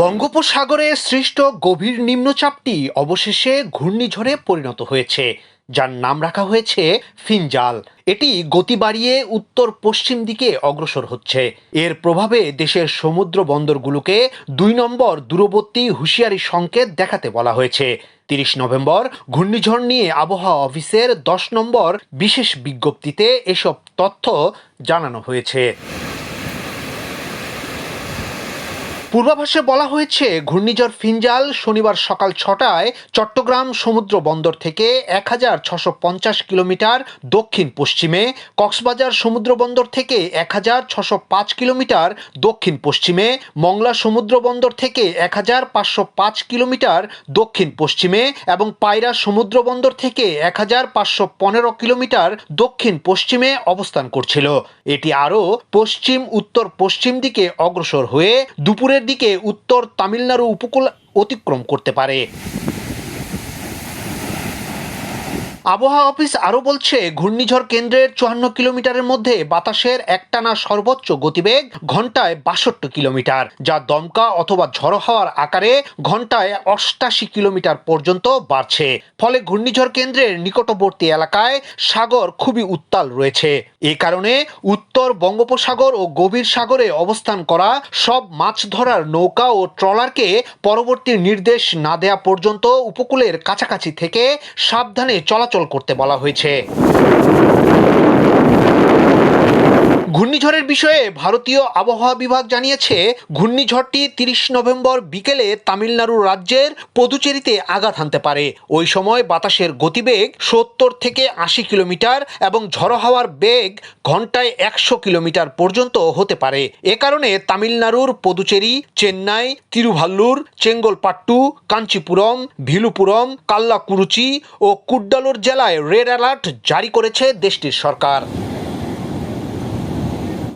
বঙ্গোপসাগরে সৃষ্ট গভীর নিম্নচাপটি অবশেষে ঘূর্ণিঝড়ে পরিণত হয়েছে, যার নাম রাখা হয়েছে ফিনজাল। এটি গতি বাড়িয়ে উত্তর পশ্চিম দিকে অগ্রসর হচ্ছে। এর প্রভাবে দেশের সমুদ্র বন্দরগুলোকে দুই নম্বর দূরবর্তী হুঁশিয়ারি সংকেত দেখাতে বলা হয়েছে। তিরিশ নভেম্বর, ঘূর্ণিঝড় নিয়ে আবহাওয়া অফিসের দশ নম্বর বিশেষ বিজ্ঞপ্তিতে এসব তথ্য জানানো হয়েছে। পূর্বাভাসে বলা হয়েছে, ঘূর্ণিঝড় ফিনজাল শনিবার সকাল ছটায় চট্টগ্রাম সমুদ্র বন্দর থেকে এক হাজার ছশো পঞ্চাশ কিলোমিটার দক্ষিণ পশ্চিমে, কক্সবাজার সমুদ্র বন্দর থেকে এক হাজার ছশো পাঁচ কিলোমিটার দক্ষিণ পশ্চিমে, মংলা সমুদ্র বন্দর থেকে এক হাজার পাঁচশো পাঁচ কিলোমিটার দক্ষিণ পশ্চিমে এবং পায়রা সমুদ্র বন্দর থেকে এক হাজার পাঁচশো পনেরো কিলোমিটার দক্ষিণ পশ্চিমে অবস্থান করছিল। এটি আরও পশ্চিম উত্তর পশ্চিম দিকে অগ্রসর হয়ে দুপুরের দিকে উত্তর তামিলনাড়ু উপকূল অতিক্রম করতে পারে। আবহাওয়া অফিস আরও বলছে, ঘূর্ণিঝড় কেন্দ্রের চুয়ান্ন কিলোমিটারের মধ্যে বাতাসের একটানা সর্বোচ্চ গতিবেগ ঘন্টায় বাষট্টি কিলোমিটার, যা দমকা অথবা ঝড়ো হওয়ার আকারে ঘন্টায় অষ্টাশি কিলোমিটার পর্যন্ত বাড়ছে। ফলে ঘূর্ণিঝড় কেন্দ্রের নিকটবর্তী এলাকায় সাগর খুবই উত্তাল রয়েছে। এ কারণে উত্তর বঙ্গোপসাগর ও গভীর সাগরে অবস্থান করা সব মাছ ধরার নৌকা ও ট্রলারকে পরবর্তী নির্দেশ না দেয়া পর্যন্ত উপকূলের কাছাকাছি থেকে সাবধানে চলাচল করতে বলা হয়েছে। ঘূর্ণিঝড়ের বিষয়ে ভারতীয় আবহাওয়া বিভাগ জানিয়েছে, ঘূর্ণিঝড়টি তিরিশ নভেম্বর বিকেলে তামিলনাড়ু রাজ্যের পদুচেরিতে আঘাত হানতে পারে। ওই সময় বাতাসের গতিবেগ সত্তর থেকে আশি কিলোমিটার এবং ঝড়ো হাওয়ার বেগ ঘন্টায় একশো কিলোমিটার পর্যন্ত হতে পারে। এ কারণে তামিলনাড়ুর পদুচেরি, চেন্নাই, তিরুভাল্লুর, চেঙ্গলপাট্টু, কাঞ্চিপুরম, ভিলুপুরম, কাল্লাকুরুচি ও কুড্ডালোর জেলায় রেড অ্যালার্ট জারি করেছে দেশটির সরকার।